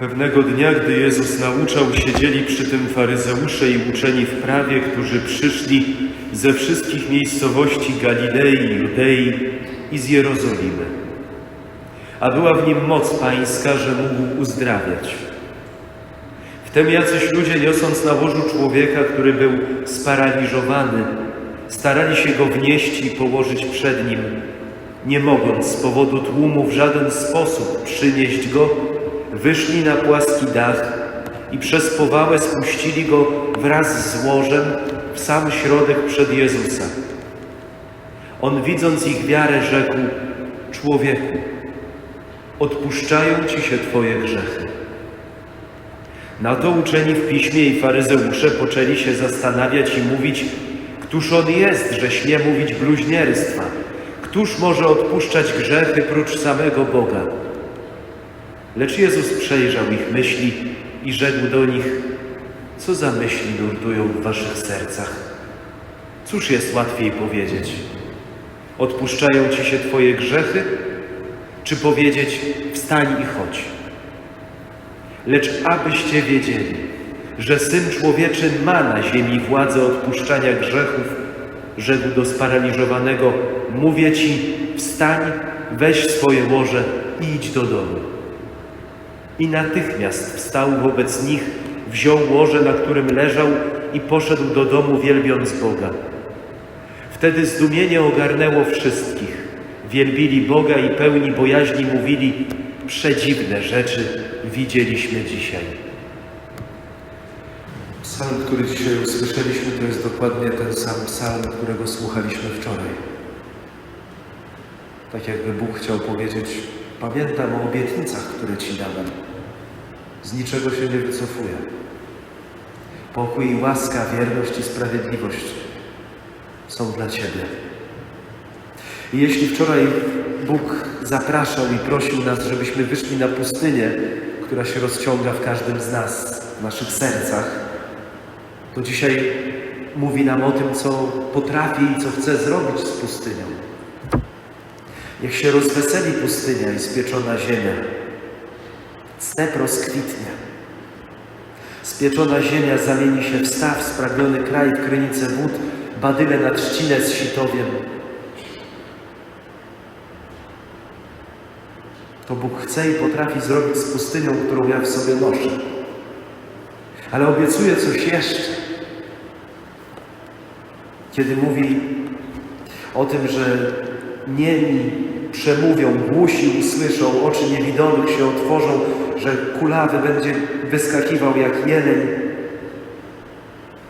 Pewnego dnia, gdy Jezus nauczał, siedzieli przy tym faryzeusze i uczeni w prawie, którzy przyszli ze wszystkich miejscowości Galilei, Judei i z Jerozolimy. A była w nim moc pańska, że mógł uzdrawiać. Wtem jacyś ludzie, niosąc na łożu człowieka, który był sparaliżowany, starali się go wnieść i położyć przed nim, nie mogąc z powodu tłumu w żaden sposób przynieść go, wyszli na płaski dach i przez powałę spuścili go wraz z łożem w sam środek przed Jezusa. On widząc ich wiarę rzekł, człowieku, odpuszczają ci się Twoje grzechy. Na to uczeni w piśmie i faryzeusze poczęli się zastanawiać i mówić, któż on jest, że śmie mówić bluźnierstwa? Któż może odpuszczać grzechy prócz samego Boga? Lecz Jezus przejrzał ich myśli i rzekł do nich, co za myśli nurtują w waszych sercach? Cóż jest łatwiej powiedzieć? Odpuszczają ci się twoje grzechy? Czy powiedzieć, wstań i chodź? Lecz abyście wiedzieli, że Syn Człowieczy ma na ziemi władzę odpuszczania grzechów, rzekł do sparaliżowanego, mówię ci, wstań, weź swoje łoże i idź do domu. I natychmiast wstał wobec nich, wziął łoże, na którym leżał i poszedł do domu, wielbiąc Boga. Wtedy zdumienie ogarnęło wszystkich. Wielbili Boga i pełni bojaźni mówili, przedziwne rzeczy widzieliśmy dzisiaj. Psalm, który dzisiaj usłyszeliśmy, to jest dokładnie ten sam psalm, którego słuchaliśmy wczoraj. Tak jakby Bóg chciał powiedzieć, pamiętam o obietnicach, które Ci dałem. Z niczego się nie wycofuję. Pokój, łaska, wierność i sprawiedliwość są dla Ciebie. I jeśli wczoraj Bóg zapraszał i prosił nas, żebyśmy wyszli na pustynię, która się rozciąga w każdym z nas, w naszych sercach, to dzisiaj mówi nam o tym, co potrafi i co chce zrobić z pustynią. Niech się rozweseli pustynia i spieczona ziemia. Step rozkwitnie. Spieczona ziemia zamieni się w staw, spragniony kraj w krynicę wód, badyle na trzcinę z sitowiem. To Bóg chce i potrafi zrobić z pustynią, którą ja w sobie noszę. Ale obiecuje coś jeszcze. Kiedy mówi o tym, że niemi przemówią, głusi usłyszą, oczy niewidomych się otworzą, że kulawy będzie wyskakiwał jak jeleń.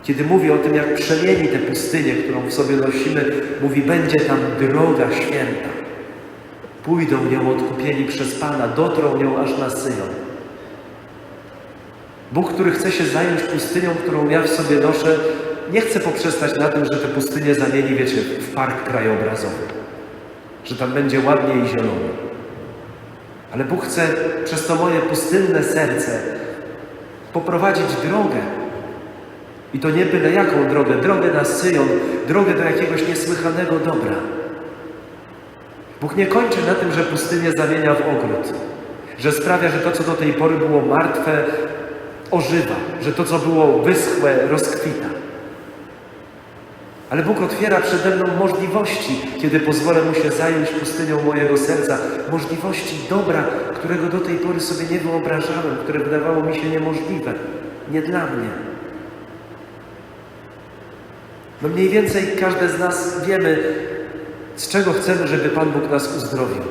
Kiedy mówi o tym, jak przemieni tę pustynię, którą w sobie nosimy, mówi, będzie tam droga święta. Pójdą nią odkupieni przez Pana, dotrą nią aż na Syjon. Bóg, który chce się zająć pustynią, którą ja w sobie noszę, nie chce poprzestać na tym, że tę pustynię zamieni, wiecie, w park krajobrazowy. Że tam będzie ładnie i zielono. Ale Bóg chce przez to moje pustynne serce poprowadzić drogę. I to nie byle jaką drogę, drogę na Syjon, drogę do jakiegoś niesłychanego dobra. Bóg nie kończy na tym, że pustynię zamienia w ogród, że sprawia, że to, co do tej pory było martwe, ożywa, że to, co było wyschłe, rozkwita. Ale Bóg otwiera przede mną możliwości, kiedy pozwolę Mu się zająć pustynią mojego serca, możliwości dobra, którego do tej pory sobie nie wyobrażałem, które wydawało mi się niemożliwe, nie dla mnie. No mniej więcej każde z nas wiemy, z czego chcemy, żeby Pan Bóg nas uzdrowił.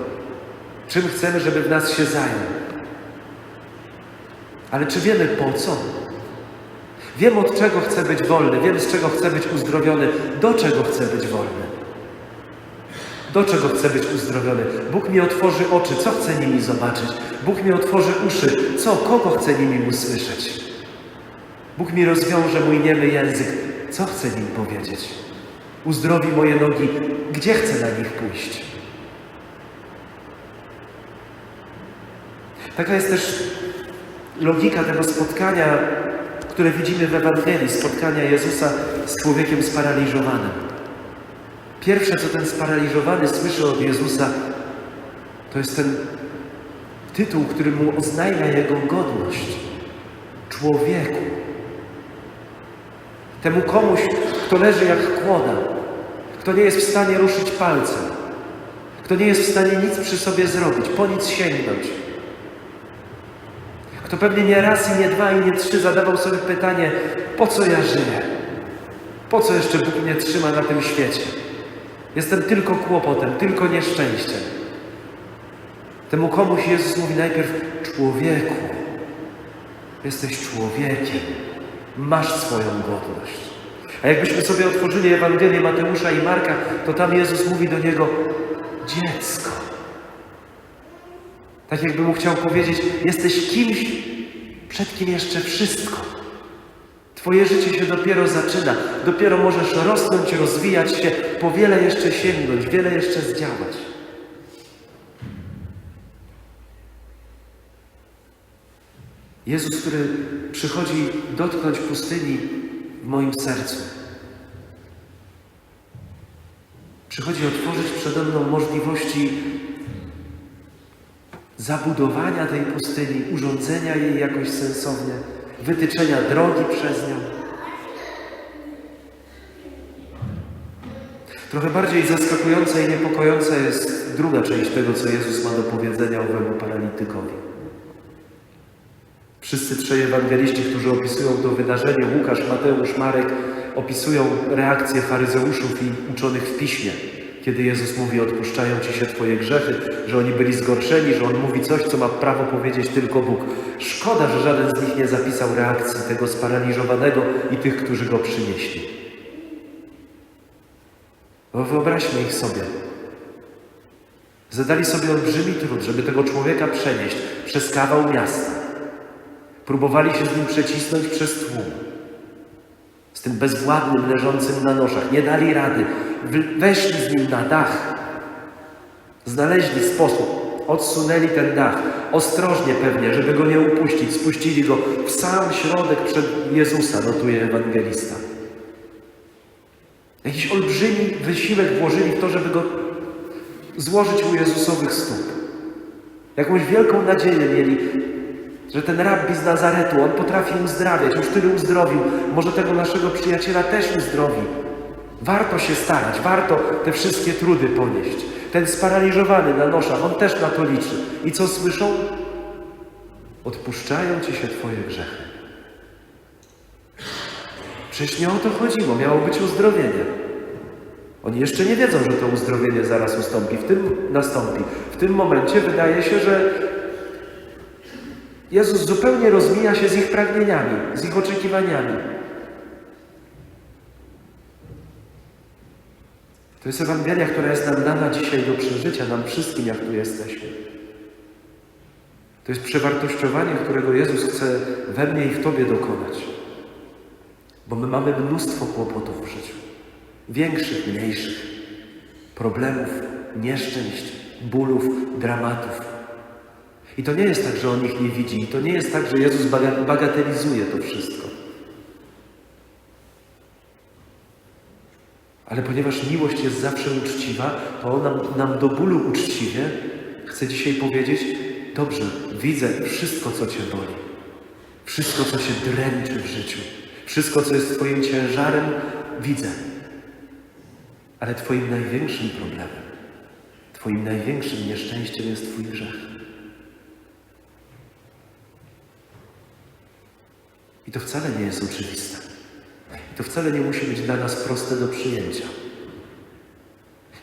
Czym chcemy, żeby w nas się zajął. Ale czy wiemy po co? Wiem od czego chcę być wolny, wiem z czego chcę być uzdrowiony, do czego chcę być wolny. Do czego chcę być uzdrowiony? Bóg mi otworzy oczy, co chcę nimi zobaczyć? Bóg mi otworzy uszy, co, kogo chcę nimi usłyszeć? Bóg mi rozwiąże mój niemy język, co chcę nim powiedzieć? Uzdrowi moje nogi, gdzie chcę na nich pójść? Taka jest też logika tego spotkania, które widzimy w Ewangelii, spotkania Jezusa z człowiekiem sparaliżowanym. Pierwsze, co ten sparaliżowany słyszy od Jezusa, to jest ten tytuł, który mu oznajmia jego godność. Człowieku. Temu komuś, kto leży jak kłoda, kto nie jest w stanie ruszyć palcem, kto nie jest w stanie nic przy sobie zrobić, po nic sięgnąć. Kto pewnie nie raz i nie dwa i nie trzy zadawał sobie pytanie, po co ja żyję? Po co jeszcze Bóg mnie trzyma na tym świecie? Jestem tylko kłopotem, tylko nieszczęściem. Temu komuś Jezus mówi najpierw, człowieku, jesteś człowiekiem, masz swoją godność. A jakbyśmy sobie otworzyli Ewangelię Mateusza i Marka, to tam Jezus mówi do niego, dziecko. Tak jakby mu chciał powiedzieć, jesteś kimś, przed kim jeszcze wszystko. Twoje życie się dopiero zaczyna, dopiero możesz rosnąć, rozwijać się, po wiele jeszcze sięgnąć, wiele jeszcze zdziałać. Jezus, który przychodzi dotknąć pustyni w moim sercu. Przychodzi otworzyć przede mną możliwości zabudowania tej pustyni, urządzenia jej jakoś sensownie, wytyczenia drogi przez nią. Trochę bardziej zaskakująca i niepokojąca jest druga część tego, co Jezus ma do powiedzenia owemu paralitykowi. Wszyscy trzej ewangeliści, którzy opisują to wydarzenie, Łukasz, Mateusz, Marek, opisują reakcję faryzeuszów i uczonych w piśmie, kiedy Jezus mówi, odpuszczają ci się twoje grzechy, że oni byli zgorszeni, że On mówi coś, co ma prawo powiedzieć tylko Bóg. Szkoda, że żaden z nich nie zapisał reakcji tego sparaliżowanego i tych, którzy go przynieśli. Bo wyobraźmy ich sobie. Zadali sobie olbrzymi trud, żeby tego człowieka przenieść przez kawał miasta. Próbowali się z nim przecisnąć przez tłum. Z tym bezwładnym leżącym na noszach. Nie dali rady. Weszli z nim na dach. Znaleźli sposób. Odsunęli ten dach. Ostrożnie pewnie, żeby go nie upuścić. Spuścili go w sam środek przed Jezusa, notuje ewangelista. Jakiś olbrzymi wysiłek włożyli w to, żeby go złożyć u Jezusowych stóp. Jakąś wielką nadzieję mieli, że ten rabbi z Nazaretu, on potrafi uzdrawiać, już tyle uzdrowił, może tego naszego przyjaciela też uzdrowi. Warto się starać, warto te wszystkie trudy ponieść. Ten sparaliżowany na noszach, on też na to liczy. I co słyszą? Odpuszczają ci się twoje grzechy. Przecież nie o to chodziło, miało być uzdrowienie. Oni jeszcze nie wiedzą, że to uzdrowienie zaraz ustąpi. W tym nastąpi. W tym momencie wydaje się, że Jezus zupełnie rozmija się z ich pragnieniami, z ich oczekiwaniami. To jest Ewangelia, która jest nam dana dzisiaj do przeżycia, nam wszystkim, jak tu jesteśmy. To jest przewartościowanie, którego Jezus chce we mnie i w Tobie dokonać. Bo my mamy mnóstwo kłopotów w życiu. Większych, mniejszych. Problemów, nieszczęść, bólów, dramatów. I to nie jest tak, że on ich nie widzi. I to nie jest tak, że Jezus baga- bagatelizuje to wszystko. Ale ponieważ miłość jest zawsze uczciwa, to on nam, nam do bólu uczciwie chce dzisiaj powiedzieć: Dobrze, widzę wszystko, co Cię boli. Wszystko, co się dręczy w życiu. Wszystko, co jest Twoim ciężarem, widzę. Ale Twoim największym problemem, Twoim największym nieszczęściem jest Twój grzech. I to wcale nie jest oczywiste. I to wcale nie musi być dla nas proste do przyjęcia.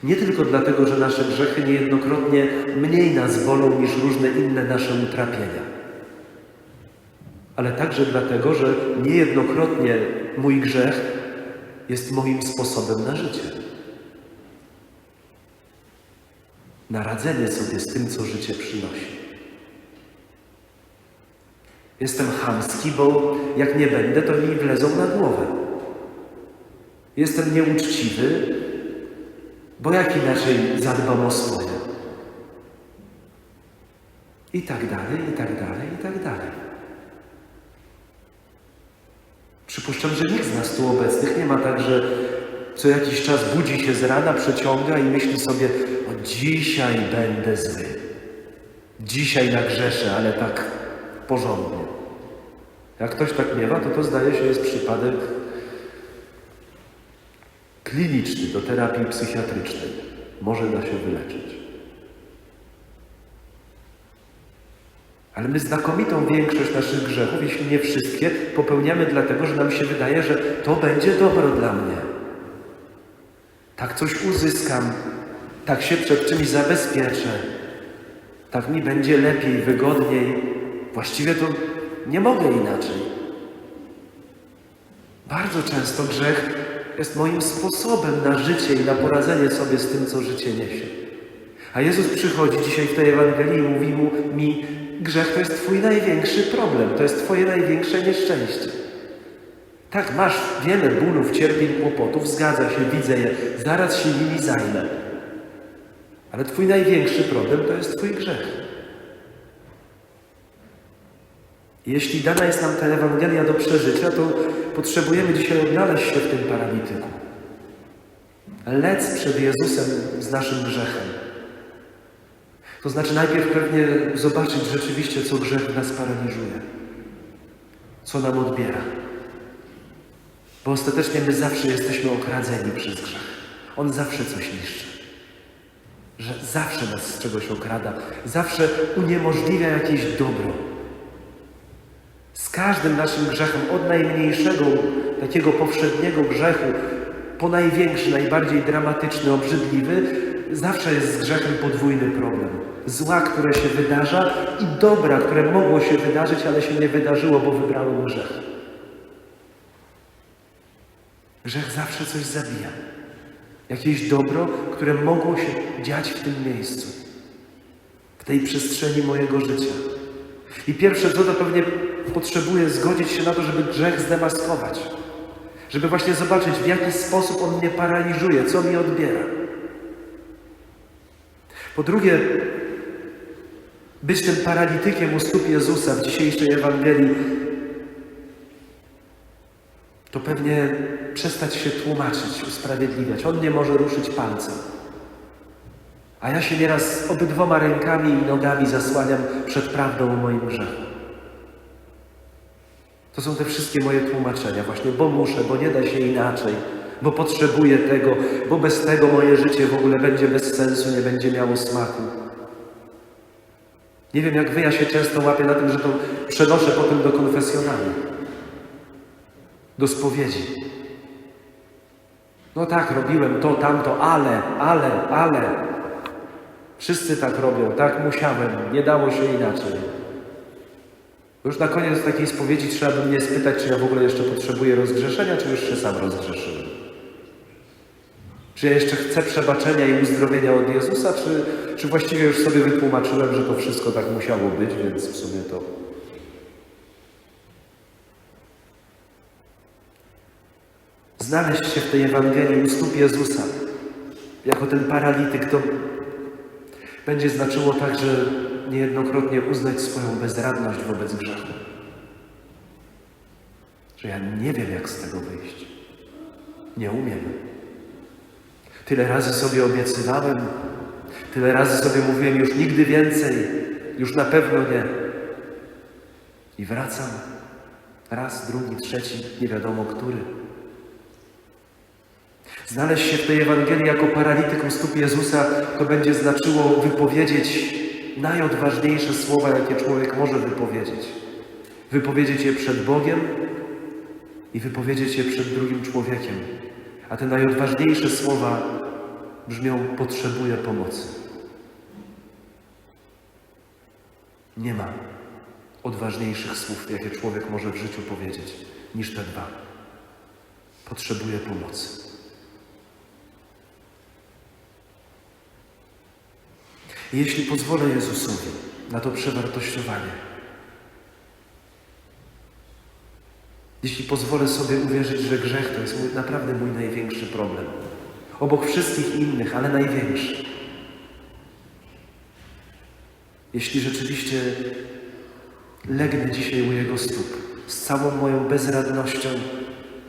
Nie tylko dlatego, że nasze grzechy niejednokrotnie mniej nas bolą niż różne inne nasze utrapienia, ale także dlatego, że niejednokrotnie mój grzech jest moim sposobem na życie. Na radzenie sobie z tym, co życie przynosi. Jestem chamski, bo jak nie będę, to mi wlezą na głowę. Jestem nieuczciwy, bo jak inaczej zadbam o swoje. I tak dalej, i tak dalej, i tak dalej. Przypuszczam, że nikt z nas tu obecnych nie ma tak, że co jakiś czas budzi się z rana, przeciąga i myśli sobie, o dzisiaj będę zły. Dzisiaj nagrzeszę, ale tak porządnie. Jak ktoś tak miewa, to to zdaje się jest przypadek kliniczny do terapii psychiatrycznej. Może da się wyleczyć. Ale my znakomitą większość naszych grzechów, jeśli nie wszystkie, popełniamy dlatego, że nam się wydaje, że to będzie dobro dla mnie. Tak coś uzyskam, tak się przed czymś zabezpieczę, tak mi będzie lepiej, wygodniej. Właściwie to nie mogę inaczej. Bardzo często grzech jest moim sposobem na życie i na poradzenie sobie z tym, co życie niesie. A Jezus przychodzi dzisiaj w tej Ewangelii i mówi mu, mi, grzech to jest Twój największy problem, to jest Twoje największe nieszczęście. Tak, masz wiele bólów, cierpień, kłopotów, zgadza się, widzę je, zaraz się nimi zajmę. Ale Twój największy problem to jest Twój grzech. Jeśli dana jest nam ta Ewangelia do przeżycia, to potrzebujemy dzisiaj odnaleźć się w tym paralityku. Lec przed Jezusem z naszym grzechem. To znaczy najpierw pewnie zobaczyć rzeczywiście, co grzech nas paraliżuje, co nam odbiera. Bo ostatecznie my zawsze jesteśmy okradzeni przez grzech. On zawsze coś niszczy. Że zawsze nas z czegoś okrada, zawsze uniemożliwia jakieś dobro. Z każdym naszym grzechem, od najmniejszego, takiego powszedniego grzechu, po największy, najbardziej dramatyczny, obrzydliwy, zawsze jest z grzechem podwójny problem. Zła, które się wydarza i dobra, które mogło się wydarzyć, ale się nie wydarzyło, bo wybrało grzech. Grzech zawsze coś zabija. Jakieś dobro, które mogło się dziać w tym miejscu, w tej przestrzeni mojego życia. I pierwsze co to pewnie potrzebuję zgodzić się na to, żeby grzech zdemaskować. Żeby właśnie zobaczyć, w jaki sposób on mnie paraliżuje, co mi odbiera. Po drugie, być tym paralitykiem u stóp Jezusa w dzisiejszej Ewangelii, to pewnie przestać się tłumaczyć, usprawiedliwiać. On nie może ruszyć palcem. A ja się nieraz obydwoma rękami i nogami zasłaniam przed prawdą o moim grzechu. Są te wszystkie moje tłumaczenia, właśnie, bo muszę, bo nie da się inaczej, bo potrzebuję tego, bo bez tego moje życie w ogóle będzie bez sensu, nie będzie miało smaku. Nie wiem jak wy, ja się często łapię na tym, że to przenoszę potem do konfesjonału, do spowiedzi. No tak, robiłem to, tamto, ale, ale, ale. Wszyscy tak robią, tak musiałem, nie dało się inaczej. Już na koniec takiej spowiedzi trzeba by mnie spytać, czy ja w ogóle jeszcze potrzebuję rozgrzeszenia, czy już się sam rozgrzeszyłem. Czy ja jeszcze chcę przebaczenia i uzdrowienia od Jezusa, czy, czy właściwie już sobie wytłumaczyłem, że to wszystko tak musiało być, więc w sumie to. Znaleźć się w tej Ewangelii u stóp Jezusa, jako ten paralityk, to będzie znaczyło także niejednokrotnie uznać swoją bezradność wobec grzechu. Że ja nie wiem, jak z tego wyjść. Nie umiem. Tyle razy sobie obiecywałem, tyle razy sobie mówiłem, już nigdy więcej, już na pewno nie. I wracam. Raz, drugi, trzeci, nie wiadomo który. Znaleźć się w tej Ewangelii jako paralityk u stóp Jezusa, to będzie znaczyło wypowiedzieć najodważniejsze słowa, jakie człowiek może wypowiedzieć. Wypowiedzieć je przed Bogiem i wypowiedzieć je przed drugim człowiekiem. A te najodważniejsze słowa brzmią: Potrzebuję pomocy. Nie ma odważniejszych słów, jakie człowiek może w życiu powiedzieć, niż te dwa. Potrzebuję pomocy. Jeśli pozwolę Jezusowi na to przewartościowanie, jeśli pozwolę sobie uwierzyć, że grzech to jest mój, naprawdę mój największy problem, obok wszystkich innych, ale największy. Jeśli rzeczywiście legnę dzisiaj u Jego stóp z całą moją bezradnością,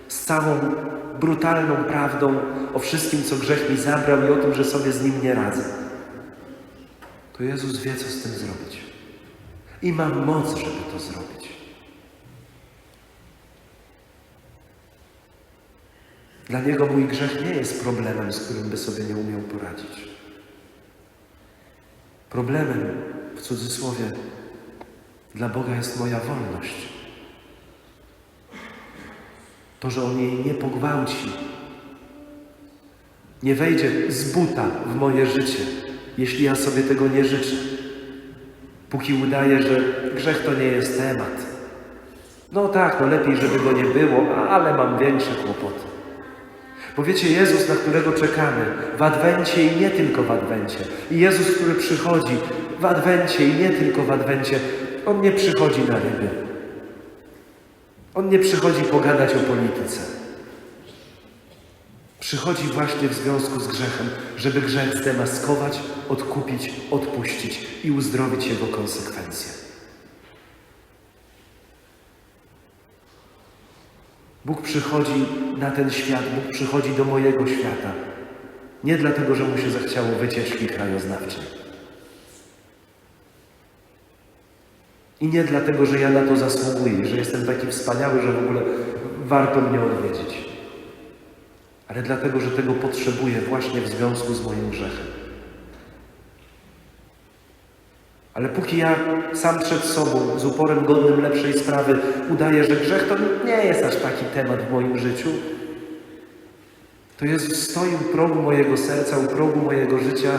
z całą brutalną prawdą o wszystkim, co grzech mi zabrał i o tym, że sobie z nim nie radzę to Jezus wie, co z tym zrobić. I ma moc, żeby to zrobić. Dla Niego mój grzech nie jest problemem, z którym by sobie nie umiał poradzić. Problemem, w cudzysłowie, dla Boga jest moja wolność. To, że On jej nie pogwałci, nie wejdzie z buta w moje życie, jeśli ja sobie tego nie życzę. Póki udaje, że grzech to nie jest temat. No tak, no lepiej, żeby go nie było, ale mam większe kłopoty. Bo wiecie, Jezus, na którego czekamy w Adwencie i nie tylko w Adwencie. I Jezus, który przychodzi w Adwencie i nie tylko w Adwencie, On nie przychodzi na ryby. On nie przychodzi pogadać o polityce. Przychodzi właśnie w związku z grzechem, żeby grzech zdemaskować, odkupić, odpuścić i uzdrowić jego konsekwencje. Bóg przychodzi na ten świat, Bóg przychodzi do mojego świata. Nie dlatego, że mu się zachciało wycieczki krajoznawczej. I nie dlatego, że ja na to zasługuję, że jestem taki wspaniały, że w ogóle warto mnie odwiedzić. Ale dlatego, że tego potrzebuję właśnie w związku z moim grzechem. Ale póki ja sam przed sobą, z uporem godnym lepszej sprawy, udaję, że grzech to nie jest aż taki temat w moim życiu, to Jezus stoi u progu mojego serca, u progu mojego życia,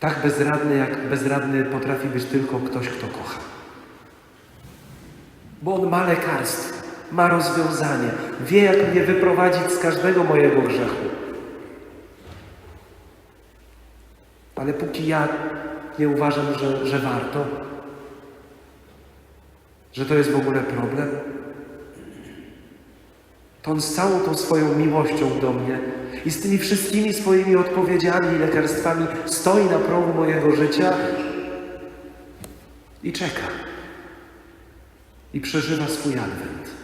tak bezradny, jak bezradny potrafi być tylko ktoś, kto kocha. Bo On ma lekarstwo, ma rozwiązanie, wie, jak mnie wyprowadzić z każdego mojego grzechu. Ale póki ja nie uważam, że, że warto, że to jest w ogóle problem, to On z całą tą swoją miłością do mnie i z tymi wszystkimi swoimi odpowiedziami i lekarstwami stoi na progu mojego życia i czeka. I przeżywa swój adwent.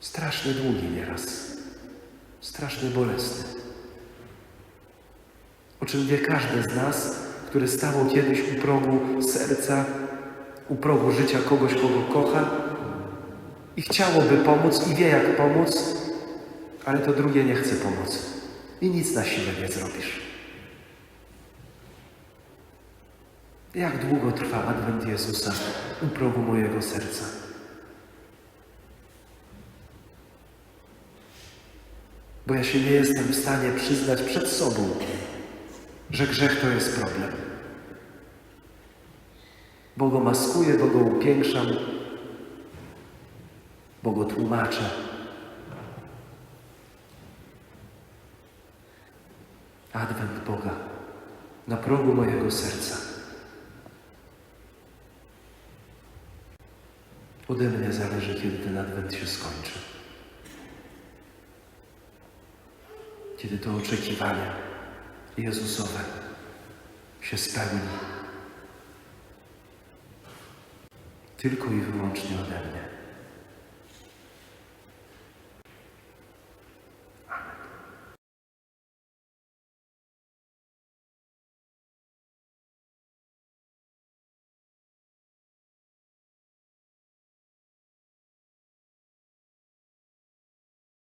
Strasznie długi nieraz. Strasznie bolesny. O czym wie każdy z nas, który stało kiedyś u progu serca, u progu życia kogoś, kogo kocha i chciałoby pomóc i wie jak pomóc, ale to drugie nie chce pomocy i nic na siłę nie zrobisz. Jak długo trwa Adwent Jezusa u progu mojego serca? Bo ja się nie jestem w stanie przyznać przed sobą, że grzech to jest problem. Bo go maskuję, bo go upiększam, bo go tłumaczę. Adwent Boga na progu mojego serca. Ode mnie zależy, kiedy ten adwent się skończy. Kiedy to oczekiwanie Jezusowe się spełni. Tylko i wyłącznie ode mnie.